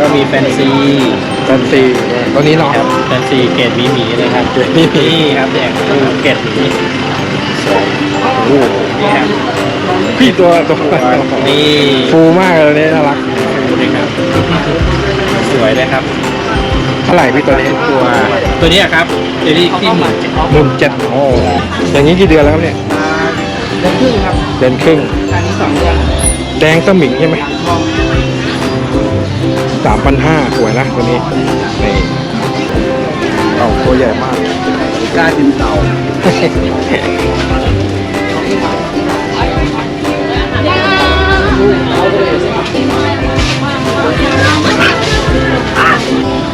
ก็มีแฟนซีแฟนซีตัวนี้เนาะครับแฟนซีเกรดหมีหมีเลยครับเกรดหมีหมีนี่ครับแดงคือเกรดหมีโอ้โหนี่ครับพี่ตัวตัวนี่ฟูมากเลยเนี่ยน่ารักดูเลยครับ สวยเลยครับเท่าไหร่พี่ตัวนี้ตัวตัวเนี้ยครับเจลลี่ที่หมื่นหมื่นเจ็ดโอ้อย่างนี้กี่เดือนแล้วครับเนี่ยเดือนครึ่งครับเดือนครึ่งอันนี้สองเดือนแดงสมิงใช่ไหม สามพันห้าสวยนะตัวนี้นี่เต่าตัวใหญ่มากกล้ากินเต่า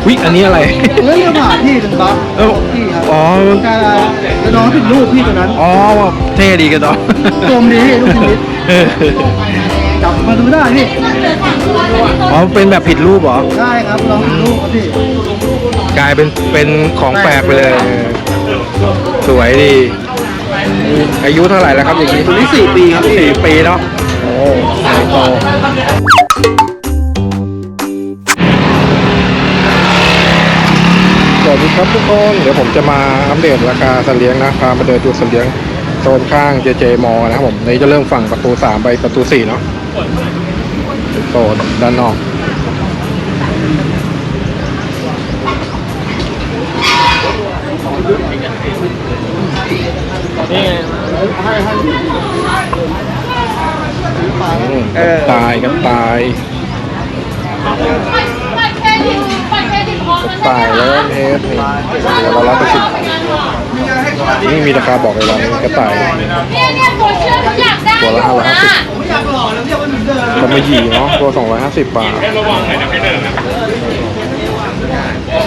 วิอันนี้อะไรเรื่องเรียกผ่าพี่ถึงบัฟเอ้าพี่ครับอ๋อกาจะน้องผิดรูปพี่ตัวนั้น อ๋อ เท่ดีกันต่อโจมดีพี่ลูกชีวิตเออ จับมาดูได้พี่ อ๋อเป็นแบบผิดรูปเหรอ ได้ครับลองผิดรูปครับพี่ กลายเป็นเป็นของแปลกไปเลยเออสวยดี อายุเท่าไหร่แล้วครับอย่างนี้ตัวนี้สี่ปีครับพี่สี่ปีเนาะ โอ้ใหญ่โตสวัสดีครับทุกคน เดี๋ยวผมจะมาอัปเดตราคาสัตว์เลี้ยงนะพามาเดินดูสัตว์เลี้ยงโซนข้าง JJ มอนะครับผมนี่จะเริ่มฝั่งประตู 3 ไปประตู 4 เนาะ โซนด้านนอกอืมกระตายกระตายบัตรเครดิตบัตรเครดิตพร้อมแล้วตายแล้วเทสนี่ตัวละร้อยแปดสิบนี่มีราคาบอกเลยวันนี้กระต่ายเนี่ยเนี่ยตัวเชื่อม ตัวละยู่ห้าร้อยห้านะสิบกำมะหยี่เนาะตัวสองร้อยห้าสิบบาท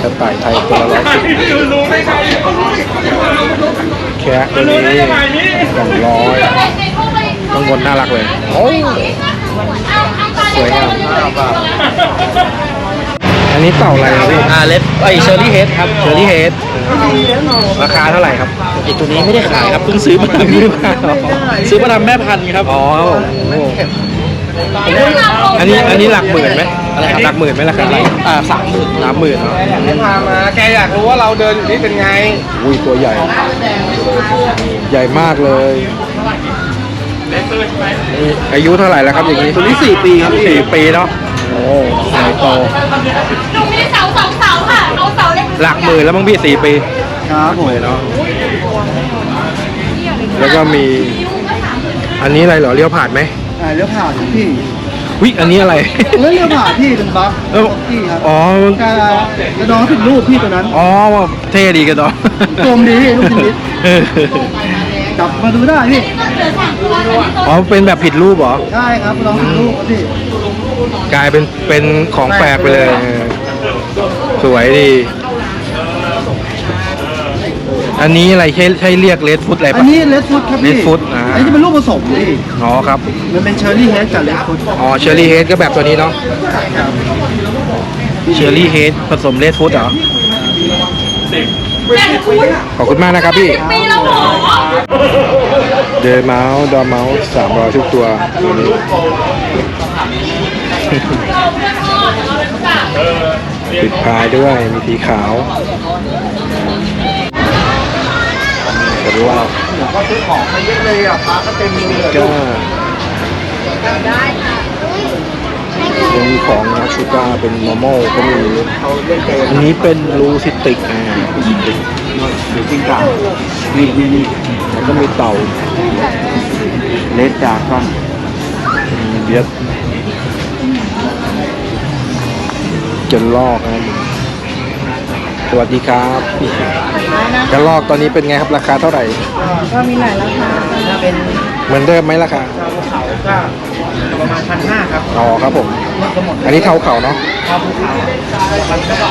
กระต่ายไทยตัวละร้อยสิบแค่ตัวนี้สองร้อยข้างบนน่ารักเลย โอ้สวยงาม อันนี้เต่าอะไรครับพี่อ่าเล็บไอเชอร์รี่เฮดครับเชอรี่เฮดราคาเท่าไหร่ครับไอตัวนี้ไม่ได้ขายครับเพิ่งซื้อมาซื้อมาซื้อมาทำแม่พันธุ์ครับอ๋อโอ้อันนี้อันนี้หลักหมื่นไหมหลักหมื่นไหมราคาอะไรอ่าสามหมื่นสามหมื่นเนาะพามาแกอยากรู้ว่าเราเดินอยู่นี่เป็นไงอุ้ยตัวใหญ่ ใหญ่มากเลยนี่อายุเท่าไหร่แล้วครับอย่างนี้ตัวนี้สี่ปีครับพี่สี่ปีเนาะโอ้ให ญ่โตหนูมีเสาสองเสาค่ะเอาเสาเล็กหลักหมื่นแล้วมั้งพี่สี่ปีครับผมเนาะแล้วก็มี อันนี้อะไรเหรอเลี้ยวผ่านไหมอ่าเรียกผ่าถึงพี่วิอันนี้อะไรเรื่องเรียกผ่าพี่ถึงบัฟเอ้าพี่ครับอ๋อกาจะน้องผิดรูปพี่ตัวนั้นอ๋อเท่ดีกันต่อโจมดีพี่ลูกชีวิตเออจับมาดูได้พี่เหลือสามตัวอันนี้ตัวอ๋อเป็นแบบผิดรูปเหรอได้ครับลองผิดรูปครับพี่ กลายเป็นเป็นของแปลกไปเลยเออสวยดี อันนี้อะไรใช่ใช่เรียกเลดฟุตอะไรอันปะ นี้เลดฟุตครับพี่ Red Foot อ่า อันนี้จะเป็นลูกผสมพี่อ๋อครับ มันเป็นเชอร์รี่เฮดกับเลดฟุตอ๋อเชอร์รี่เฮดก็แบบตัวนี้เนาะเชอร์รี่เฮดผสมเลดฟุตเหรอ แต่คุณขอบคุณมากนะครับพี่ ปีแล้วเหรอเดย์เมาส์ดอเมาส์สามร้อยทุกตัว ปิดพายด้วยมีสีขาวกระรอกก็ซื้อของมาเยอะเลยอะปลาก็เต็มมือเลยก็ยังมีของนะชูก้าเป็นนอร์มอลก็มีอันนี้เป็นรูซิติกอ่ารูซิติกหรือจริงจังนี่นี่นี่แล้วก็มีเต่าเลดดาก้อนมีเบียด จนลอกนะสวัสดีครับกระลอกตอนนี้เป็นไงครับราคาเท่าไหร่ ก็มีหลายราคาถ้าเป็นเหมือนเดิมไหมราคาชาวภูเขาก็ประมาณพันห้าครับอ๋อครับผมก็หมดอันนี้เทาเขาเนาะชาวภูเขาพันก็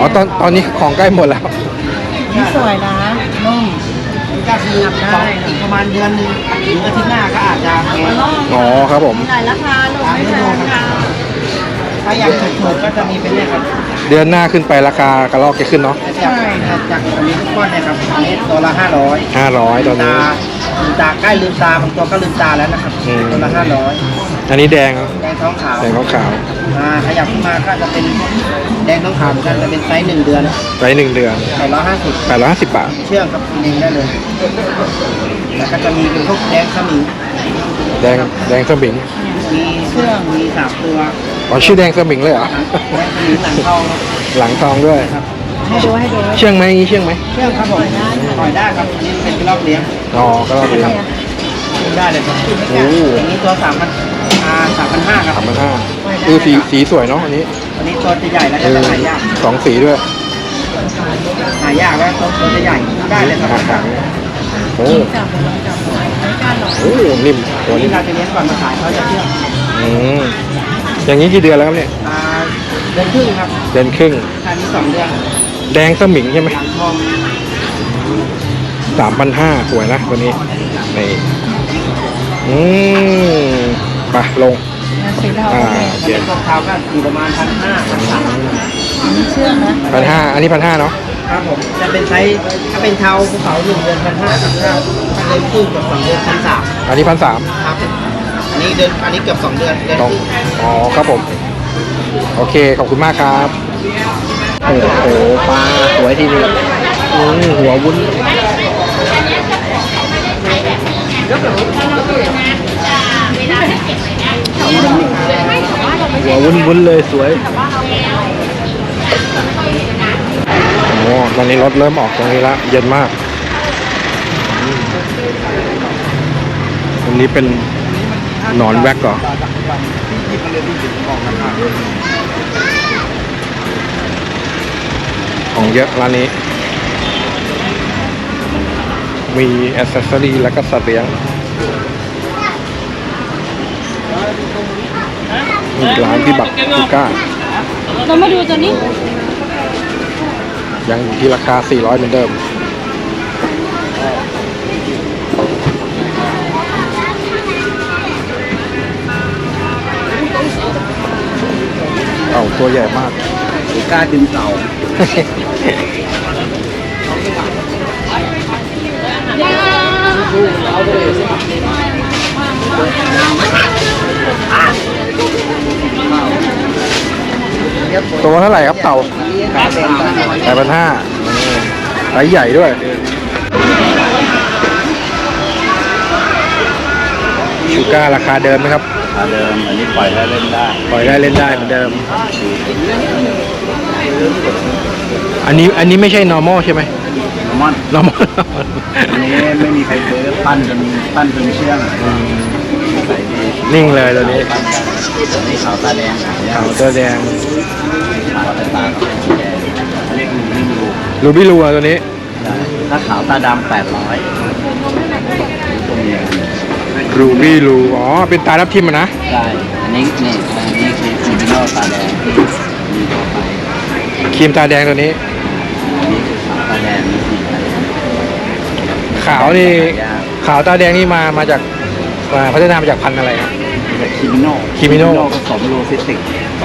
อ๋อตอนตอนนี้ของใกล้หมดแล้วนี่สวยนะนุ่มก็คือได้ประมาณเดือนหนึงหรืออาทิตย์หน้าก็อาจจะแพงอ๋อครับผมหลายราคาหนูไม่แพงค่ะ ถ้าอยากถูกๆก็จะมีเป็นเนี่ยครับเดือนหน้าขึ้นไปราคากระลอกจะขึ้นเนาะจากจากอันนี้ทุกก้อนเนี่ยครับอันนี้ตัวละห้าร้อยห้าร้อยตอนตานี้ ลืมตาใกล้ลืมตาบางตัวก็ลืมตาแล้วนะครับอืม ตัวละห้าร้อยอันนี้แดงเหรอแดงท้องขาวแดงขาวขาวอ่าขยับขึ้นมาก็จะเป็นแดงต้องขาวเหมือนกันจะเป็นไซส์หนึ่งเดือนไซส์หนึ่งเดือนแปดร้อยห้าสิบแปดร้อยห้าสิบบาท เชื่องครับกินเองได้เลยแล้วก็จะมีเป็นพวกแดงสมิงแดงแดงสมิงมีเชื่องมีสามตัว อ๋อชื่อแดงสมิงเลยเหรอและมีหนังทองครับหลังทองด้วย ให้ดูให้ดูเชื่องไหมเชื่องไหมเชื่องครับผมปล่อยได้ครับอันนี้เป็นรอบเลี้ยงอ๋อก็เราเรียนได้เลยครับโอ้อันนี้ตัวสามพันอ่าสามพันห้าครับสามพันห้าเออสีสีสวยเนาะอันนี้อันนี้ตัวจะใหญ่แล้วเอก็อจะหายากสองสีด้วยหายากแล้วตัวตัวจะใหญ่ได้เลยครับหางโอ้โอ้นิ่มตัวตัวนี้นิ่มเราจะเลี้ยงก่อนมาขายเขาจะเชื่องอืม อย่างนี้กี่เดือนแล้วครับเนี่ยอ่าเดือนครึ่งครับเดือนครึ่ง อันนี้สองเดือนแดงสมิงใช่ไหมหลังทองสามพันห้าสวยนะตัวนี้นี่อืมไปลง สีเทาอ่า โอเคโอเคเดือนตัวเท้าก็อยู่ประมาณพันห้าพันสามอันนี้เชื่องนะพันห้าอันนี้พันห้าเนาะครับผมจะเป็นไซส์ถ้าเป็นเทาภูเขาหนึ่งเดือนพันห้าครับถ้าถ้าเดือนครึ่งกับสองเดือนพันสามอันนี้พันสามครับ อันนี้เดือนอันนี้เกือบสองเดือนเดือนองครึ่งอ๋อครับผม โอเคขอบคุณมากครับโอ้โหปลาสวยทีเดียวอืมหัววุ้นหัววุ้นวุ้นเลยสวยโอ้ตอนนี้รถเริ่มออกตรงนี้ล้วเย็นมากอืมตรงนี้เป็น นอนแว็กเหรอของเยอะร้านนี้ มีอ c เซสซอรีแล้วก็สัตว์เลี้ยงมีร้านที่บักคูก้าเรามาดูตัวนี้ ยังอยู่ที่ราคา 400 เหมือนเดิม ตัวใหญ่มาก กล้าดึงเสาตัวเท่าไหร่ครับเต่าขาแดงกันแปดพันห้าไซส์ใหญ่ด้วยชูก้าราคาเดิมไหมครับ เดิมอันนี้ปล่อยได้เล่นได้ปล่อยได้เล่นได้เหมือนเดิม อันนี้อันนี้ไม่ใช่ normal ใช่ไหมมอน normal อันนี้ไม่มีใครซื้อปั้นจนปั้นจนเชื่องใส่ดีนิ่งเลยตัวนี้อันนี้ขาวตาแดงเนี่ยขาวตัวแดงขาวตาตาเป็นสีแดงอันนี้คือไม่รู้รูบี้รูตัวนี้ ถ้าขาวตาดำแปดร้อยตัวเมีย รูบี้รูอ๋อ เป็นตาทับทิมอะนะใช่อันนี้นี่อันนี้คือซีบิโนตาแดงมีตัวไปครีมตาแดงตัวนี้ อันนี้คือขาวตาแดงมีสีแดงขาวนี่ยากขาวตาแดงนี่มามาจากมาพัฒนามาจากพันธุ์อะไรครับ แต่คิมิโนคิมิโน่ผสมรูซิติก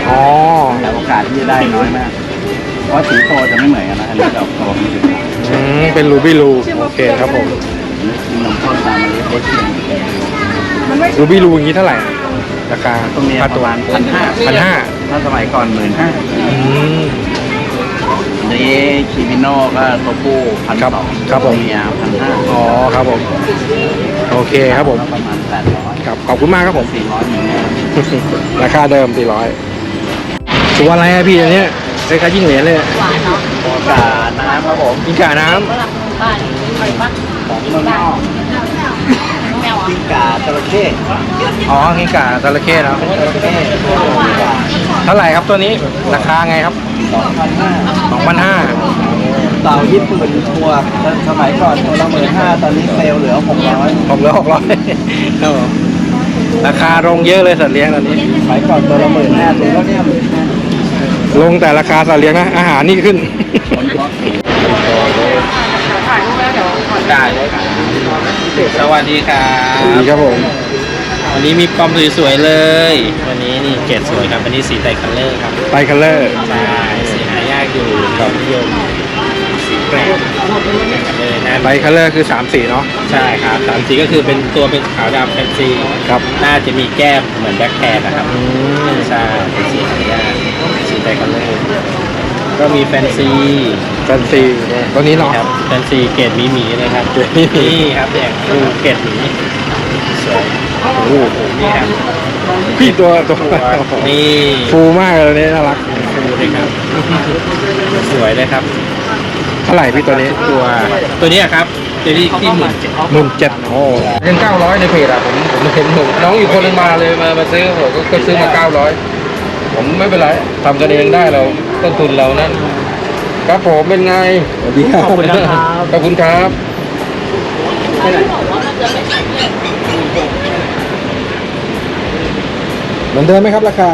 อ๋อแต่โอกาสที่จะได้น้อยมาก เพราะสีโตจะไม่เหมือนกันนะ อันนี้ดอกโตไม่ถึงอันอืมเป็นรูบี้รูโอเคครับผมนี้กินนมข้นตามมาเลี้ยงเอสเอ็น รูบี้รูอย่างนี้เท่าไหร่ ราคาตัวเมียค่าปตัวระมาณพันห้าพันห้าถ้าสมัยก่อนหมื่นห้าอืม นี้คิมิโน่ก็ตัวผู้พันครับสองครับผม เมียพันห้าอ๋อครับผม โอเคครับผม ประมาณแปดร้อยครับขอบคุณมากครับผม สี่ร้อยเหมือนกันราคาเดิม 400ตัวอะไรอะพี่อันเนี้ยคล้ายๆยิ่งเหรียญเลยอะหวานเนาะโอกาสนะครับผมกินกาน้ฝรั่งบ้านไปปะของเมืองนอกแมวอะ กิ้งก่าจระเข้ำอ๋อกินกาจระเข้เนาะจระเข้ตัวกิ้งก่าเท่าไหร่ครับตัวนี้ราคาไงครับสองพันห้า2,500เต่าญี่ปุ่นทัวร์สมัยก่อนตัวละหมื่นห้าตอนนี้เซลล์เหลือหกร้อยผมเหลือ600ครับผมราคาลงเยอะเลยสัตว์เลี้ยงตอนนี้สมัยก่อนตัวละหมื่นห้าตัวแล้วเนี่ยหมื่นห้าลงแต่ราคาสัตว์เลี้ยงนะ อาหารนี่ขึ้นได้เลย สวัสดีครัดีครับผม วันนี้มีปอมสวยๆเลย วันนี้นี่เกรดสวยครับอันนี้สีไตรคัลเลอร์ครับไตรคัลเลอร์ใช่สีหายากอยู่กับนิยมสีแกรนเลยนะไบคัลเลอร์คือสามสีเนาะใช่ครับสามสีก็คือเป็นตัวเป็นขาวดำแฟนซีครับน่าจะมีแก้มเหมือนแบ็คแคทนะครับอืมใช่เป็นสีหายากสีไบคัลเลอร์ ก็มีแฟนซีแฟนซีตัวนี้เนาะครับแฟนซีเกรดหมีหมีๆนะครับเกรดหมีหมีนี่ครับเนี่ยดูเกรดหมีสวยโอ้โหนี่ครับพี่ตัวตัวนี่ฟูมากเลยตัวนี้น่ารักฟูเลยครับ สวยเลยครับเท่าไหร่พี่ตัวนี้ตัวตัวเนี้ยครับจะที่ที่หมื่นเจ็ดหมื่นเจ็ดโอ้เงินเก้าร้อยในเพจอะผมผมเห็นผมน้องอยู่คนหนึงมาเลยมามาซื้อผมก็ก็ซื้อมาเก้าร้อย ผมไม่เป็นไรทำกันเองได้เราต้นทุนเรานั่นครับผมเป็นไงสวัสดีครับ ขอบคุณครับ ขอบคุณครับเหมือนเดิมไหมครับราคา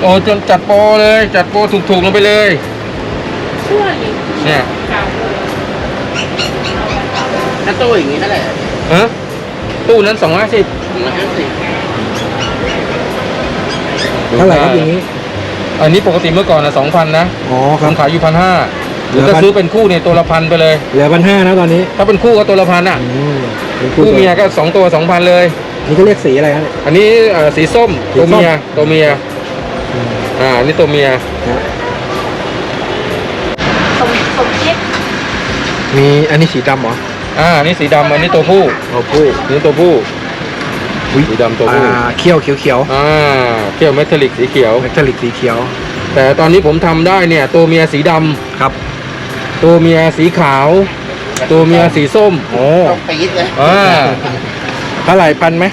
โอ้จนจัดโปรเลย จัดโปรถูกๆลงไปเลยเนี่ยถ้าตู้อย่างนี้เท่าไหร่ฮะตู้นั้นสองร้อยสิบ เท่าไหร่ครับอย่างนี้ อันนี้ปกติเมื่อก่อนนะสองพันนะอ๋อคผรับ มขายอยู่พันห้าหรือเหลือถ้า1,000ซื้อเป็นคู่เนี่ยตัวละพันไปเลย เหลือพันห้านะตอนนี้ถ้าเป็นคู่ก็ตัวละพันอะ อืมเป็นคู่ตัวเมียก็สองตัวสองพันเลย นี่เขาเรียกสีอะไรครับเนี่ย อันนี้เอ่อสีส้มสีส้ตัวมเมียตัวเมียอ่าอันนี่ตัวเมียสมสมคิดมีอันนี้สีดำเหรออ่าอันนี้สีดำอันนี้ตัวผู้ เอาผู้อันนี้ตัวผู้ สีดำตัวอ่าผู้เขียวเขียวเขียวอ่าเขียวเมทัลลิกสีเขียวเมทัลลิกสีเขียวแต่ตอนนี้ผมทำได้เนี่ย ตัวเมียสีดำครับตัวเมียสีขาว ตัวเมียสีส้มโอ้ปี๊ดเลย อ่าเท่าไหร่พันไหม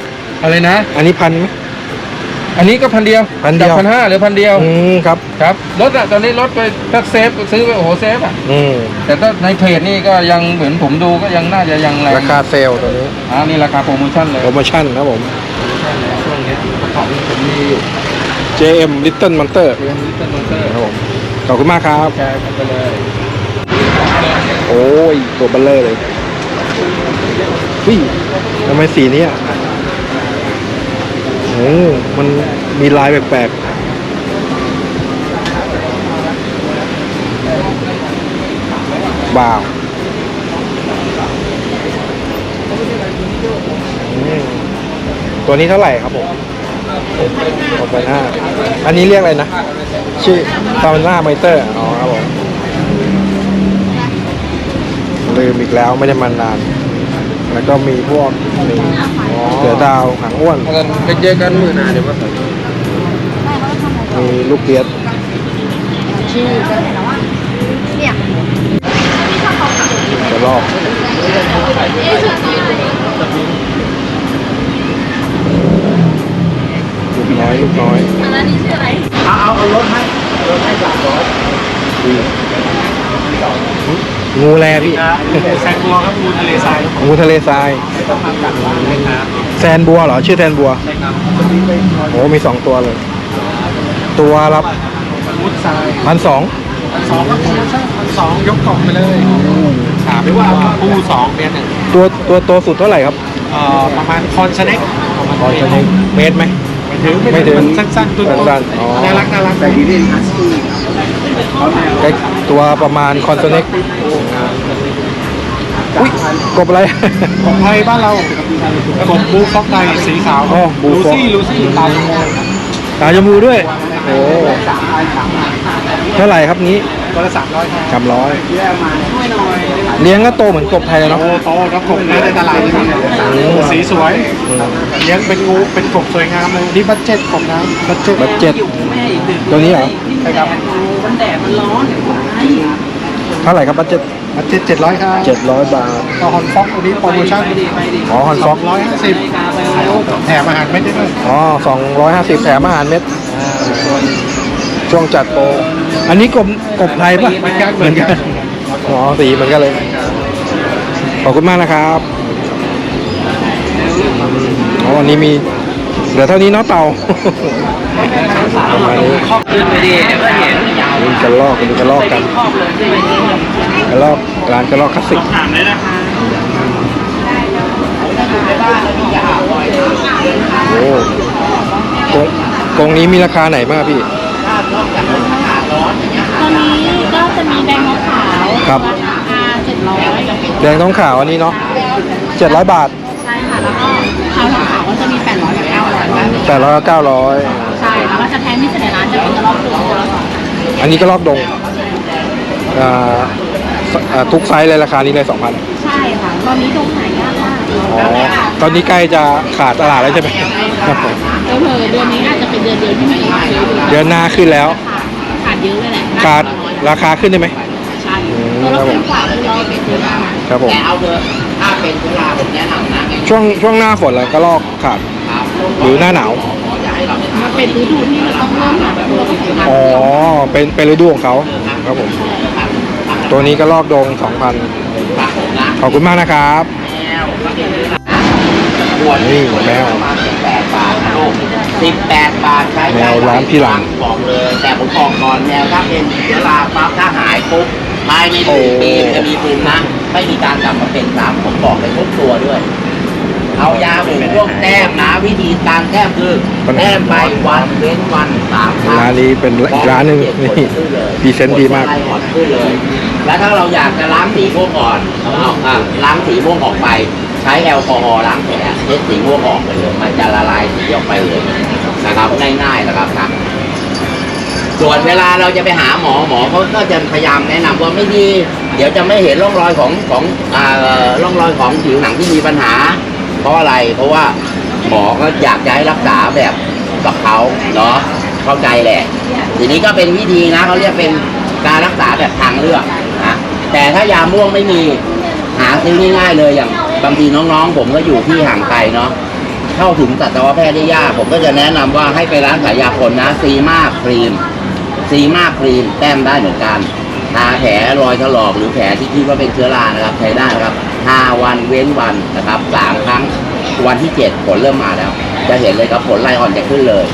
อะไรนะ อันนี้พันไหม อันนี้ก็พันเดียวพันเดียว จากพันห้าหรือพันเดียวอืมครับ ครับลดอะตอนนี้ลดไปถ้าเซฟซื้อไปโอ้โหเซฟอะอืมแต่ถ้าในเพจนี่ก็ยังเหมือนผมดูก็ยังน่าจะยังแรงราคาเซลล์ตัวนี้อ่านี่ราคาโปรโมชั่นเลยโปรโมชั่นครับผม ช่วงนี้ของผมมีอยู่ JM Little Monster เรียนลิตเติ้ลมอนเตอร์ครับผมขอบคุณมากครับ แชร์กันไปเลย โอ้ยตัวเบลเลอร์เลยวิทำไมสีนี้อะ โอ้มันมีลายแปลกๆบ่าวตัวนี้เท่าไหร่ครับผมหกพันห้าอันนี้เรียกอะไรนะ ชื่อตามันหน้าไมเตอร์ อ๋อครับผม ลืมอีกแล้วไม่ได้มานาน แล้วก็มีพวกนี่เสือดาวหางอ้วนเงินไปเจอกันมือหนาเดี๋ยวมาใส่มีลูกเกียดเนี่ยกระรอกลูกน้อยลูกน้อยอันนั้นนี่ชื่ออะไรเอาเอาเอารถให้รถให้สามร้อยอุ้ยงูแลพี่แซงบัวครับงูทะเลทรายงูทะเลทรายต้องมากัดร้อนเลยครับ แซนบัวเหรอ ชื่อแซนบัวใช่ครับตัวนี้เป็นนอนโอ้มีสองตัวเลย ตัวละมุดทรายพันสองพันสองก็โปรโมชั่นพันสองยกกล่องไปเลยหรือว่าปูสองเมียหนึ่งตัวตัวตัวสุดเท่าไหร่ครับเอ่อประมาณคอนสเน็กประมาณตอนชนิดเมตรไหมไม่ถึงไม่ถึงนสั้นๆตัวสั้นๆอ๋อ น่ารักน่ารักแต่ดีดีฮัสกี้เขาแนวใกล้ตัวประมาณคอนโซเน็ก อุ้ยกบอะไร ของไทยบ้านเรากบบูฟ็อกไดสีขาวอ๋อบูลูฟ็อก ซี่ลูซี่ตายขโมยตาจมูกด้วย โอ้เท่าไหร่ครับนี้ตัวละสามร้อยครับสามร้อยแย่มาช่วยหน่อยเลี้ยงก็โตเหมือนกบไทยเลยเนาะ โอ้โตครับกบนะในตลาดนี่สีสวยเลี้ยงเป็นงูเป็นกบสวยงามเลยนี่บัตเจ็ตกบน้ำบัตเจ็ต บัตเจ็ตตัวนี้เหรอ ใช่ครับเท่าไหร่ครับบัตเจ็ตบัตเจ็ตเจ็ดร้อยครับเจ็ดร้อยบาทต่อฮอนฟ็อกอันนี้โปรโมชั่นอ๋อฮอนสฟ็ออกงร้อยห้าสิบแถมอาหารไม่ได้ด้วยอ๋อสองร้อยห้าสิบแถมอาหารเม็ดช่วงจัดโปรอันนี้กบกบไทยปะเหมือนกันเหมือนกันอ๋อสีเหมือนกันเลย ขอบคุณมากนะครับอ๋อวันนี้มีเหลือเท่านี้เนาะเต่าประมาณนี้ ก็เห็นดูกระลอกดูกระลอกกันครอบเลยที่มันกระลอกร้านกระลอกคลาสสิกถามเลยนะคะโอ้กรงกรงนี้มีราคาไหนบ้างครับพี่ตอนนี้ก็จะมีแบงค์มะขาวครับราคาแดงต้องขาวอันนี้เนาะเจ็ดร้อยบาทใช่ค่ะแล้วก็ขาวขาวก็จะมี800กับ900บ้างแปดร้อยเก้าร้อยใช่แล้วก็จะแทนที่เสนอร้านจะเป็นกระรอกตัวตัวละส องอันนี้ก็ลอกดงอ่าสอ่าทุกไซส์เลยราคานี้เลยสองพันใช่ค่ะ ตอนนี้ตรงหายากมากอ๋อ ตอนนี้ใกล้จะขาดตลาดแล้วใช่ไหมครับผมเผลอๆเดือนนี้อาจจะเป็นเดือนเดียวที่มีขายเยอะอยู่เดือนหน้าขึ้นแล้ว ขาดเยอะเลยแหละขาดราคาขึ้นได้ไหมใช่ตัวละพันกว่าคือเราเป็นเยอะมากครับผมแต่เอาเถอะถ้าเป็นเวลาผมแนะนำนะช่วงช่วงหน้าฝนแล้วก็ลอกขาดหรือหน้าหนาวมันเป็นฤดูที่เราต้องเริ่มหาตัวละพันอ๋อ เป็นเป็นฤดูของเขาครับผมตัวนี้ก็ลอกดงสองพันขอบคุณมากนะครับนี่แมวแปดบาทนะลูกสิบแปดบาทใช้ได้แมวร้านพี่หลังบอกเลย แต่ผมบอกก่อนแมวถ้าเป็นเชื้อราปั๊บถ้าหายปุ๊บภายในหนึ่งปีมันจะมีภูมินะ ไม่มีการกลับมาเป็นซ้ำผมบอกเลยทุกตัวด้วย เอายาหมูพวกแต้มนะวิธีการแต้มคือแต้มไปวันเว้นวันสามครั้งร้านนี้เป็นอีกร้านหนึ่งนี่พรีเซนต์ดีมากไล่อ่อนขึ้นเลยแล้วถ้าเราอยากจะล้างสีม่วงอ่อนเอาอะล้างสีม่วงออกไป ใช้แอลกอฮอล์ล้างแผลเช็ดสีม่วงออกไปเลยมันจะละลายสีออกไปเลยนะครับง่ายๆนะครับนะส่วนเวลาเราจะไปหาหมอหมอเขาก็จะพยายามแนะนำว่าไม่ดี เดี๋ยวจะไม่เห็นร่องรอยของของอ่าร่องรอยของผิวหนังที่มีปัญหา เพราะอะไรเพราะว่าหมอก็อยากจะให้รักษาแบบกับเขาเนาะเข้าใจแหละทีนี้ก็เป็นวิธีนะเขาเรียกเป็นการรักษาแบบทางเลือกนะแต่ถ้ายาม่วงไม่มีหาซื้อง่ายๆเลยอย่างบางทีน้องๆ ผมก็อยู่ที่ห่างไกลเนาะเข้าถึงสัตวแพทย์ได้ยากผมก็จะแนะนำว่าให้ไปร้านขายยาคนนะซีมาครีมซีมาครีมแต้มได้เหมือนกันทาแผลรอยถลอกหรือแผลที่คิดว่าเป็นเชื้อรานะครับใช้ได้นะครับ ห้าวันเว้นวันนะครับสามครั้งวันที่เจ็ดผลเริ่มมาแล้ว จะเห็นเลยครับผลไล่อ่อนจะขึ้นเลย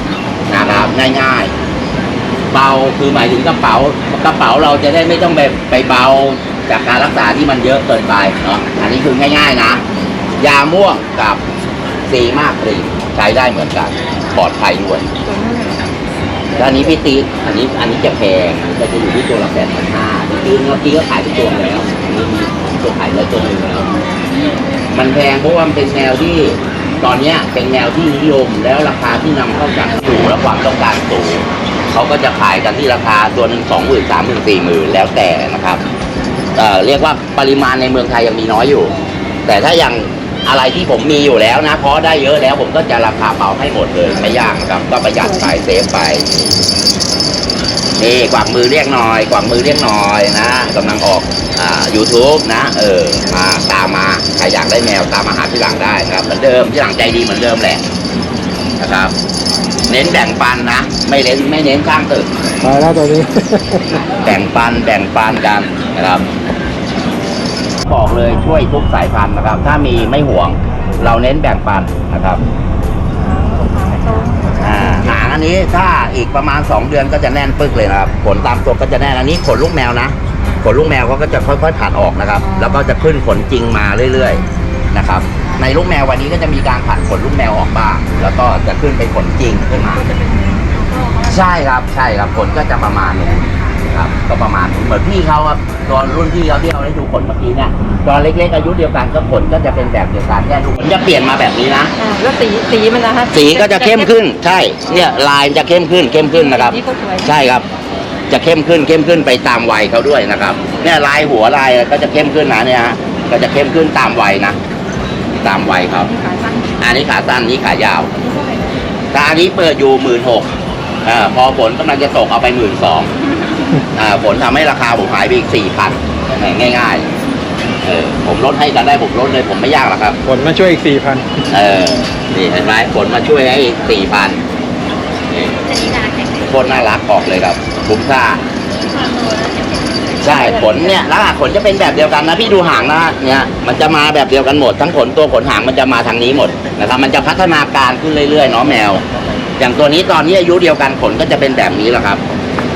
นะครับง่ายๆ เบาคือหมายถึงกระเป๋ากระเป๋าเราจะได้ไม่ต้องไปไปเบาจากการรักษาที่มันเยอะเกินไปเนาะอันนี้คือง่ายๆนะ ยาม่วงกับซีมากรีใช้ได้เหมือนกันปลอดภัยด้วยแล้วอันนี้พี่ตีอันนี้อันนี้จะแพงจะอยู่ที่ตัวละแสนห้าพี่ตีเมื่อกี้ก็ขายไปตัวแล้วอันนี้มี ตัวขายแล้วตัวหนึงแล้วมันแพงเพราะว่ามันเป็นแนวที่ตอนเนี้ยเป็นแนวที่นิยมแล้วราคาที่นำเข้าจากสูงและความต้องการสูงเขาก็จะขายกันที่ราคาตัวหนึ่งสองหมื่นสามหมื่นสี่หมื่นแล้วแต่นะครับเอ่อเรียกว่าปริมาณในเมืองไทยยังมีน้อยอยู่ แต่ถ้าอย่างอะไรที่ผมมีอยู่แล้วนะเพราะได้เยอะแล้วผมก็จะราคาเบาให้หมดเลยไม่ยากนะครับก็ประหยัดไปเซฟไป นี่กวักมือเรียกหน่อยกวักมือเรียกหน่อยนะกำลังออกอ่า YouTube นะ เออมาตามมาใครอยากได้แมวตามมาหาที่หลังได้นะครับเหมือนเดิมที่หลังใจดีเหมือนเดิมแหละนะครับ เน้นแบ่งปันนะไม่เน้นไม่เน้นข้างตึกตายแล้วตัวนี้ แบ่งปันแบ่งปันกันนะครับ บอกเลยช่วยทุกสายพันธุ์นะครับ ถ้ามีไม่ห่วง เราเน้นแบ่งปันนะครับอ่าหางอั นนี้ถ้าอีกประมาณ 2 เดือนก็จะแน่นปึกเลยนะครับขนตามตัวก็จะแน่นอันนี้ขนลูกแมวนะขนลูกแมวเขาก็จะค่อยๆผ่านออกนะครับ แล้วก็จะขึ้นขนจริงมาเรื่อยๆนะครับ ในลูกแมววันนี้ก็จะมีการผ่านขนลูกแมวออกบ้างแล้วก็จะขึ้นไปขนจริงขึ้นมา ใช่ครับใช่ครับขนก็จะประมาณนี้ ครับ ก็ประมาณนี้เหมือนพี่เขาครับตอนรุ่นพี่เขาที่เราได้ดูขนเมื่อกี้เนี่ยตอนเล็กๆอายุเดียวกันก็ขนก็จะเป็นแบบเดียวกันแค่ดูขนจะเปลี่ยนมาแบบนี้นะอ่าแล้วสีสีมันนะคะสีก็จะเข้มขึ้น ใช่ เนี่ยลายมันจะเข้มขึ้นเข้มขึ้นนะครับ นี่ก็สวยใช่ครับ จะเข้มขึ้นเข้มขึ้นไปตามวัยเขาด้วยนะครับ เนี่ยลายหัวลายก็จะเข้มขึ้นนะเนี่ยฮะก็จะเข้มขึ้นตามวัยนะ ตามวัยครับอันนี้ขาสั้นอันนี้ขายาวแต่อันนี้เปิดอยู่หมื่นหกอ่าพอฝนกำลังจะตกเอาไปหมื่นสอง อ่าฝนทำให้ราคาผมหายไปอีกสี่พันง่ายๆเออผมลดให้กันได้ผมลดเลยผมไม่ยากหรอกครับ ผลมาช่วยอีกสี่พันเออนี่เห็นไหมผลมาช่วยให้สี่พันจะมีการแข่งขันโคตรน่ารักออกเลยครับคุ้มค่าใช่ขนเนี่ยลักษณะขนจะเป็นแบบเดียวกันนะพี่ดูหางนะเนี่ยมันจะมาแบบเดียวกันหมด ทั้งขนตัวขนหางมันจะมาทางนี้หมดนะครับมันจะพัฒนาการขึ้นเรื่อยๆเนาะแมว อย่างตัวนี้ตอนนี้อายุเดียวกันขนก็จะเป็นแบบนี้แหละครับ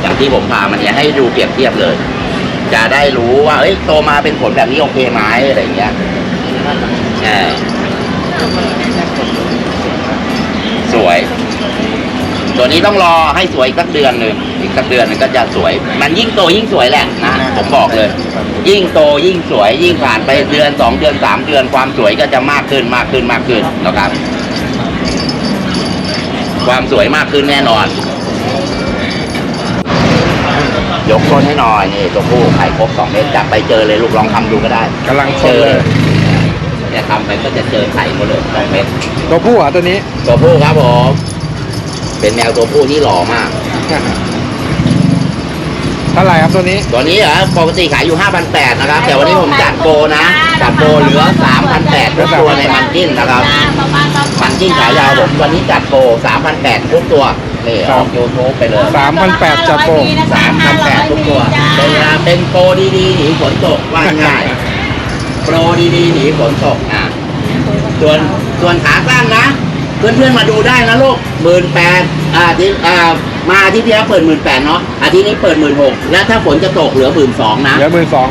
อย่างที่ผมพามันเนี่ยให้ดูเปรียบเทียบเลย จะได้รู้ว่า เอ้ยโตมาเป็นขนแบบนี้โอเคไหมอะไรเงี้ยใช่สวย ตัวนี้ต้องรอให้สวยอีกสักเดือนหนึ่งอีกสักเดือนหนึงก็จะสวย มันยิ่งโตยิ่งสวยแหละนะผมบอกเลย ยิ่งโตยิ่งสวย ยิ่งผ่านไปเดือนสองเดือนสามเดือนความสวยก็จะมากขึ้นมากขึ้นมากขึ้นนะครับ ความสวยมากขึ้นแน่นอน ยกก้นให้หน่อยนี่ตัวผู้ไข่ครบสองเม็ดจับไปเจอเลยลูกลองทำดูก็ได้กำลังเจชนอเลยเนี่ยทำไปก็จะเจอไข่หมดเลยสองเม็ดตัวผู้อะตัวนี้ ตัวผู้ครับผมเป็นแมวตัวผู้ที่หล่อมาก เท่าไหร่ครับตัวนี้ ตัวนี้เหรอปกติขายอยู่ 5,800นะครับ แต่วันนี้ผมจัดโปรนะจัดโปรเหลือ 3,800ทุกตัวในมันจิ้นนะครับมันจิ้นขายาวผมวันนี้จัดโปร3,800ทุกตัว นี่ออกยูทูบไปเลยสามพันแปดจัดโปร3,800ทุกตัวเป็นเวลาเป็นโปรดีๆหนีฝนตกว่าง่ายๆโปรดีๆหนีฝนตกอะส่วนส่วนขาสั้นนะ เพื่อนๆมาดูได้นะลูกหมื่นแปดอ่าที่อ่ามาอาทิตย์ที่แล้วเปิดหมื่นแปดเนาะอาทิตย์นี้เปิดหมื่นหกแล้วถ้าฝนจะตกเหลือหมื่นสองนะเหลือหมื่นสอง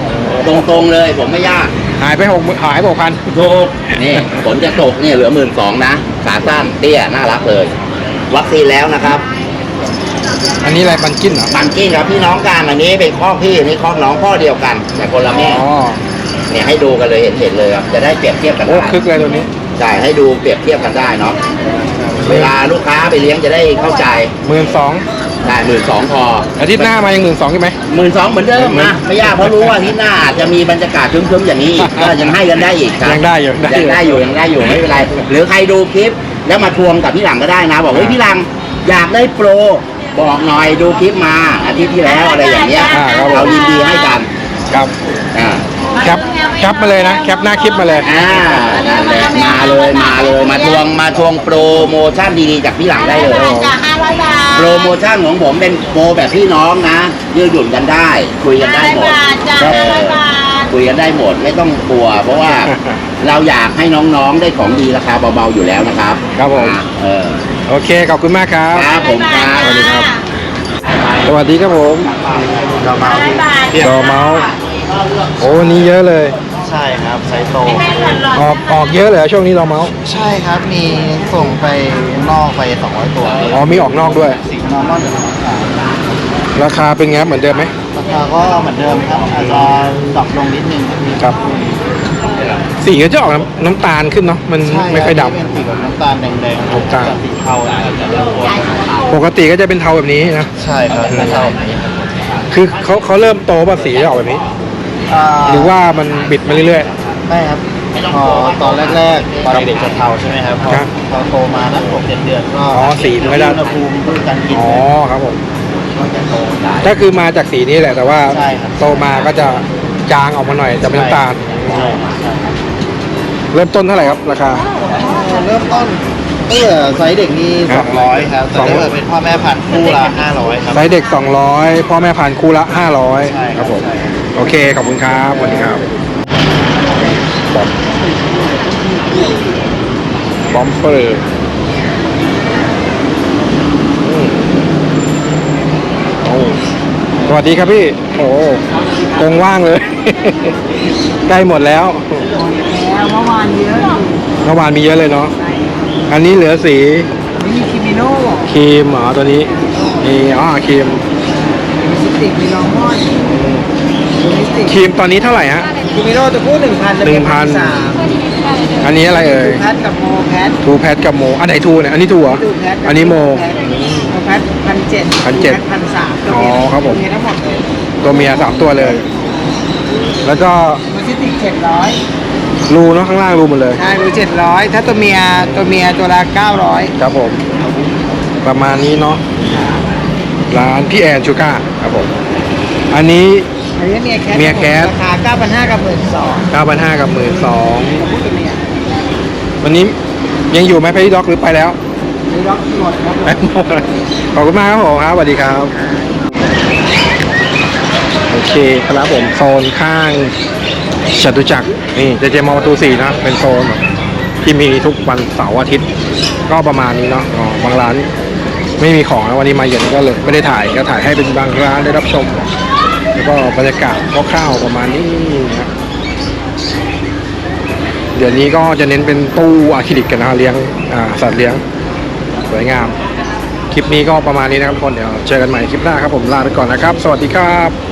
ตรงๆเลยผมไม่ยาก หายไปหกหายไปหกพันถูกนี่ฝนจะตกเนี่ยเหลือหมื่นสองนะขาสั้นเตี้ยน่ารักเลย วัคซีนแล้วนะครับอันนี้อะไรปันกินเหรอมันกิ้งครับพี่น้องกันอันนี้เป็นข้อกพี่อันนี้ข้อกน้องพ่อเดียวกัน แต่คนละแม่อ๋อเนี่ยให้ดูกันเลยเห็นเห็นเลยครับจะได้เปรียบเทียบกันโอ้ได้คึกเลยตัวนี้ใช่ให้ดูเปรียบเทียบกันได้เนาะเวลาลูกค้าไปเลี้ยงจะได้เข้าใจหมื่นสองได้หมื่นสองพออาทิตย์หน้ามายังหมื่นสองใช่ไหม หมื่นสองเหมือนเดิมนะไม่ยากเพราะรู้ว่าอาที่หน้าอาจจะมีบรรยากาศครึ้มๆอย่างนี้อีกก็ยังให้กันได้อีกครับยังได้อยู่ยังได้อยู่ยังได้อยู่ไม่เป็นไรหรือใครดูคลิป แล้วมาทวงกับพี่หลังก็ได้นะ บอกเฮ้ยพี่หลังอยากได้โปร บอกหน่อยดูคลิปมาอาทิตย์ที่แล้วอะไรอย่างเงี้ยอ่าครับผม เรายินดีให้กันครับอ่าแคปแคปมาเลยนะแคปหน้าคลิปมาเลย อ่านั่นแหละมาเลยมาเลยมาทวงมาทวงโปรโมชั่นดีๆจากพี่หลังได้เลยจะห้าร้อยบาทโปรโมชั่นของผมเป็นโปรแบบพี่น้องนะยืดหยุ่นกันได้ คุยกันได้หมดจ้าเอห้าร้ออยบาท คุยกันได้หมดไม่ต้องกลัว เพราะว่าเราอยากให้น้องๆได้ของดีราคาเบาๆอยู่แล้วนะครับครับผม อะเออโอเคขอบคุณมากครับ ครับผมครับสวัสดีครับ สวัสดีครับผมห้าร้อยบาทจอเมาส์โอ้วันนี้เยอะเลย ใช่ครับไซโต ให้แม่หล่อนออกออกเยอะเลยเหรอช่วงนี้เราเมาส์ใช่ครับมีส่งไปนอกไป 200 ตัวอ๋อมีออกนอกด้วยสีนอร์มอนราคาเป็นไงเหมือนเดิมไหม ราคาก็เหมือนเดิมครับอาจจะดรอปลงนิดนึงครับ สีก็จะออกน้ำน้ำตาลขึ้นเนาะมันใช่ไม่ค่อยดรับนี่เป็นสีแบบน้ำตาลแดงๆน้ำตาลกับสีเทานะครับำปกติก็จะเป็นเทาแบบนี้นะใช่ครับเป็นเทาคือเขาเขาเริ่มโตป่ะสีจะออกแบบนี้ หรือว่ามันบิดมาเรื่อย ไม่ครับพอตอนแรกๆตอนเด็กๆจะเทาใช่ไหมครับพอครับพอโตมาแล้วหกเจ็ดเดือนก็อ๋อสีมันไม่ได้อุณหภูมิด้วยการกิน ๆอ๋อครับผม ก็จะโตได้ ก็คือมาจากสีนี้แหละ แต่ว่าใช่ครับ โตมาก็จะจางออกมาหน่อยจะเป็นน้ำตาล ใช่ครับใช่เริ่มต้นเท่าไหร่ครับ ราคา เริ่มต้นตั้งแต่ไซส์เด็กนี่ครับ200 ครับแต่ถ้าเกิดเป็นพ่อแม่พันธุ์คู่ละ500 ครับ ไซส์เด็ก 200 พ่อแม่พันธุ์คู่ละ ใช่500ครับผมโอเค ขอบคุณครับสวัสดีครับบอมบอมเปอร์อืมโอ้ส วัสดีครับพี่ โอ้กงว่างเลย ใกล้หมดแล้ว แล้วเมื่อวานเยอะอยู่เมื่อวานมีเยอะเลยเนาะ อันนี้เหลือสีนี่มีคิมิโน่ครีมเหรอตัวนี้ นี่อ๋อครีม มีสติกมีลองมอนมีสติกครีมตอนนี้เท่าไหร่ฮะ คิมิโน่ตัวผู้หนึ่งพันจะเป็น1,000สามอันนี้อะไรเอ่ย แพทกับโมแพททูแพทกับโม อันไหนทูเนี่ย อันนี้ทูเหรอดูแพทอันนี้โมโมแพท พันเจ็ด1,700พันสามอ๋อครับผมมีทั้งหมดเลยตัวเมียสามตัวเลย แล้วก็มีสติกเจ็ดร้อยรูเนาะข้างล่างรูหมดเลย ใช่ดูเจ็ดร้อยถ้าตัวเมียตัวเมียตัวละเก้าร้อยครับผม ประมาณนี้เนาะร้านพี่แอนชูก้าครับผม อันนี้ อันนี้เมียแคทเมียแคท ราคาเก้าพันห้ากับหมื่นสอง9,500กับ 12,000พูดตัวเมียวันนี้ยังอยู่ไหมพี่ด็อกหรือไปแล้ว มีล็อกหมดขอบคุณมากครับผมครับสวัสดีครับ โอเคครับผมโซนข้างจตุจักรนี่เจเจมอประตูสี่นะ เป็นโซนที่มีทุกวันเสาร์อาทิตย์ ก็ประมาณนี้เนาะบางร้านไม่มีของนะวันนี้มาเย็นก็เลยไม่ได้ถ่ายก็ถ่ายให้เป็นบางร้านได้รับชม แล้วก็บรรยากาศคร่าวประมาณนี้นะเดี๋ยวนี้ก็จะเน้นเป็นตู้อะคริลิกกันนะเลี้ยงสัตว์เลี้ยง สวยงาม คลิปนี้ก็ประมาณนี้นะครับทุกคนเดี๋ยวเจอกันใหม่คลิปหน้าครับผมลาไปก่อนนะครับ สวัสดีครับ